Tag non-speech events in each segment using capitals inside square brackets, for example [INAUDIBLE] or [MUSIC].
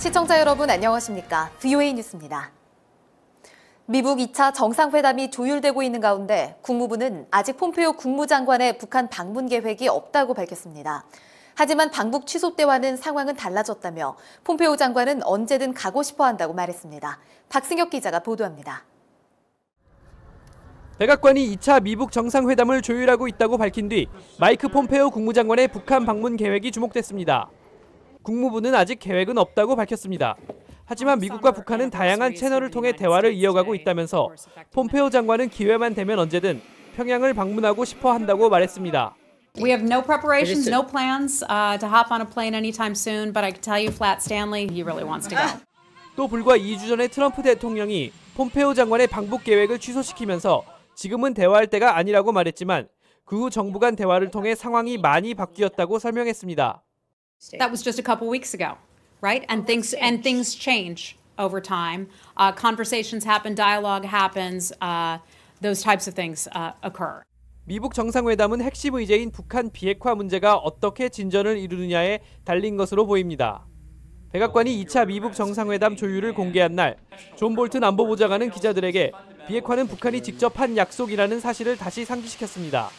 시청자 여러분 안녕하십니까? VOA 뉴스입니다. 미국 2차 정상회담이 조율되고 있는 가운데 국무부는 아직 폼페오 국무장관의 북한 방문 계획이 없다고 밝혔습니다. 하지만 방북 취소 때와는 상황은 달라졌다며 폼페오 장관은 언제든 가고 싶어 한다고 말했습니다. 박승혁 기자가 보도합니다. 백악관이 2차 미북 정상회담을 조율하고 있다고 밝힌 뒤 마이크 폼페오 국무장관의 북한 방문 계획이 주목됐습니다. 국무부는 아직 계획은 없다고 밝혔습니다. 하지만 미국과 북한은 다양한 채널을 통해 대화를 이어가고 있다면서 폼페오 장관은 기회만 되면 언제든 평양을 방문하고 싶어 한다고 말했습니다. We have no preparations, no plans uh, to hop on a plane anytime soon, but I can tell you Flat Stanley, he really wants to go. [LAUGHS] 또 불과 2주 전에 트럼프 대통령이 폼페오 장관의 방북 계획을 취소시키면서 지금은 대화할 때가 아니라고 말했지만 그 후 정부 간 대화를 통해 상황이 많이 바뀌었다고 설명했습니다. That was just a couple weeks ago, right? And things and things change over time. Uh, conversations happen, dialogue happens, uh, those types of things uh, occur. 미북 정상회담은 핵심 의제인 북한 비핵화 문제가 어떻게 진전을 이루느냐에 달린 것으로 보입니다. 백악관이 2차 미북 정상회담 조율을 공개한 날, 존 볼튼 안보보좌관은 기자들에게 비핵화는 북한이 직접 한 약속이라는 사실을 다시 상기시켰습니다.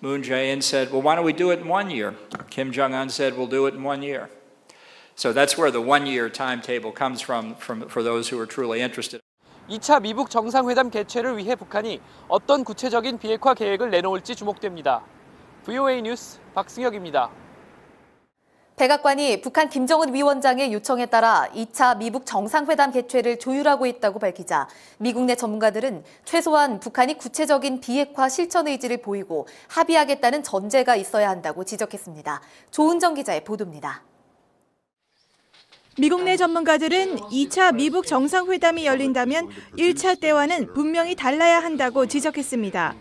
Moon Jae-in said, well, why don't we do it in one year? Kim Jong-un said, we'll do it in one year. So that's where the one-year timetable comes from, from for those who are truly interested. 2차 미북 정상회담 개최를 위해 북한이 어떤 구체적인 비핵화 계획을 내놓을지 주목됩니다. VOA 뉴스 박승혁입니다. 백악관이 북한 김정은 위원장의 요청에 따라 2차 미북 정상회담 개최를 조율하고 있다고 밝히자 미국 내 전문가들은 최소한 북한이 구체적인 비핵화 실천 의지를 보이고 합의하겠다는 전제가 있어야 한다고 지적했습니다. 조은정 기자의 보도입니다. 미국 내 전문가들은 2차 미북 정상회담이 열린다면 1차 때와는 분명히 달라야 한다고 지적했습니다.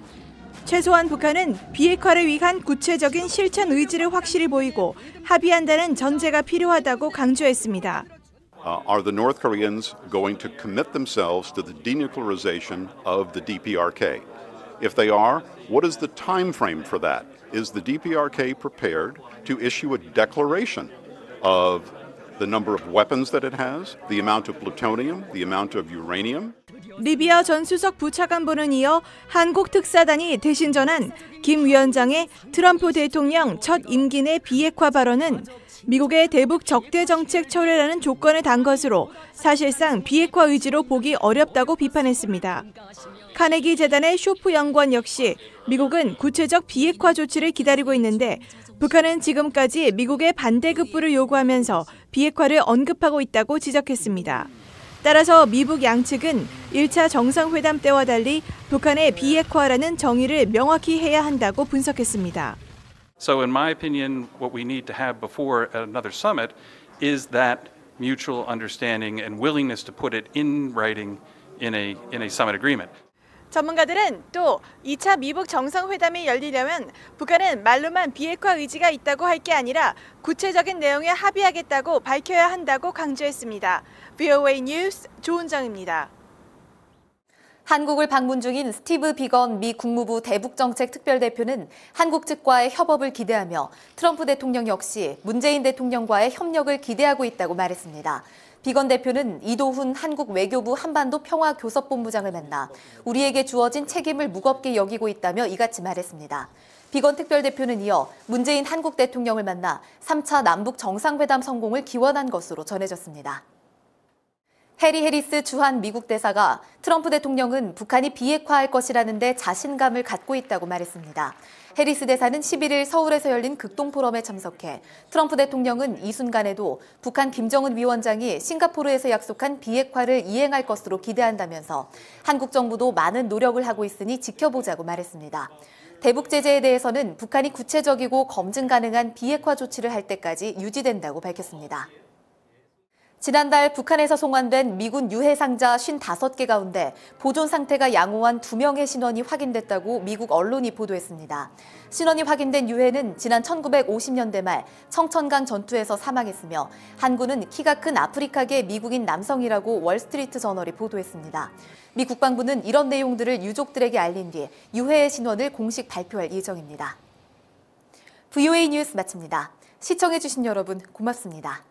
최소한 북한은 비핵화를 위한 구체적인 실천 의지를 확실히 보이고 합의한다는 전제가 필요하다고 강조했습니다. Uh, are the North Koreans going to commit themselves to the denuclearization of the DPRK? If they are, what is the time frame for that? Is the DPRK prepared to issue a declaration of 리비아 전 수석 부차관보는 이어 한국 특사단이 대신 전한 김 위원장의 트럼프 대통령 첫 임기 내 비핵화 발언은 미국의 대북 적대 정책 철회라는 조건을 단 것으로 사실상 비핵화 의지로 보기 어렵다고 비판했습니다. 카네기 재단의 쇼프 연구원 역시 미국은 구체적 비핵화 조치를 기다리고 있는데 북한은 지금까지 미국의 반대급부를 요구하면서 비핵화를 언급하고 있다고 지적했습니다. 따라서 미북 양측은 1차 정상회담 때와 달리 북한의 비핵화라는 정의를 명확히 해야 한다고 분석했습니다. So in my opinion, what we need to have before another summit is that mutual understanding and willingness to put it in writing in a in a summit agreement. 전문가들은 또 2차 미북 정상회담이 열리려면 북한은 말로만 비핵화 의지가 있다고 할 게 아니라 구체적인 내용에 합의하겠다고 밝혀야 한다고 강조했습니다. VOA 뉴스 조은정입니다. 한국을 방문 중인 스티브 비건 미 국무부 대북정책 특별대표는 한국 측과의 협업을 기대하며 트럼프 대통령 역시 문재인 대통령과의 협력을 기대하고 있다고 말했습니다. 비건 대표는 이도훈 한국 외교부 한반도 평화교섭본부장을 만나 우리에게 주어진 책임을 무겁게 여기고 있다며 이같이 말했습니다. 비건 특별대표는 이어 문재인 한국 대통령을 만나 3차 남북 정상회담 성공을 기원한 것으로 전해졌습니다. 해리 해리스 주한 미국 대사가 트럼프 대통령은 북한이 비핵화할 것이라는데 자신감을 갖고 있다고 말했습니다. 해리스 대사는 11일 서울에서 열린 극동 포럼에 참석해 트럼프 대통령은 이 순간에도 북한 김정은 위원장이 싱가포르에서 약속한 비핵화를 이행할 것으로 기대한다면서 한국 정부도 많은 노력을 하고 있으니 지켜보자고 말했습니다. 대북 제재에 대해서는 북한이 구체적이고 검증 가능한 비핵화 조치를 할 때까지 유지된다고 밝혔습니다. 지난달 북한에서 송환된 미군 유해 상자 55개 가운데 보존 상태가 양호한 2명의 신원이 확인됐다고 미국 언론이 보도했습니다. 신원이 확인된 유해는 지난 1950년대 말 청천강 전투에서 사망했으며 한군은 키가 큰 아프리카계 미국인 남성이라고 월스트리트 저널이 보도했습니다. 미 국방부는 이런 내용들을 유족들에게 알린 뒤 유해의 신원을 공식 발표할 예정입니다. VOA 뉴스 마칩니다. 시청해주신 여러분 고맙습니다.